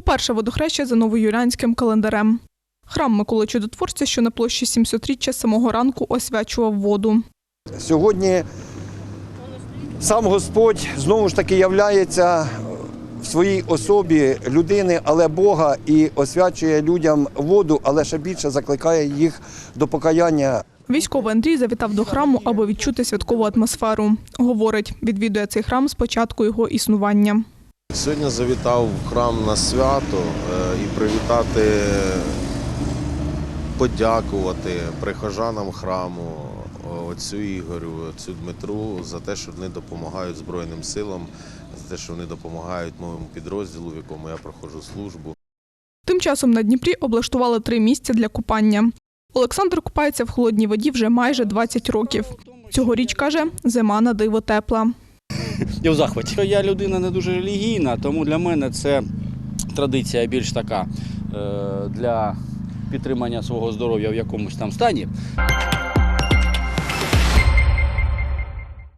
Вперше водохреща за новоюліанським календарем. Храм Миколи Чудотворця, що на площі 700-річчя самого ранку освячував воду. Сьогодні сам Господь знову ж таки являється в своїй особі людини, але Бога, і освячує людям воду, але ще більше закликає їх до покаяння. Військовий Андрій завітав до храму, аби відчути святкову атмосферу. Говорить, відвідує цей храм з початку його існування. Сьогодні завітав в храм на свято е, і привітати, подякувати прихожанам храму, отцю Ігорю, отцю Дмитру за те, що вони допомагають Збройним силам, за те, що вони допомагають моєму підрозділу, в якому я проходжу службу. Тим часом на Дніпрі облаштували три місця для купання. Олександр купається в холодній воді вже майже 20 років. Цьогоріч каже, зима на диво тепла. Я в захваті. Я людина не дуже релігійна, тому для мене це традиція більш така е, для підтримання свого здоров'я в якомусь там стані.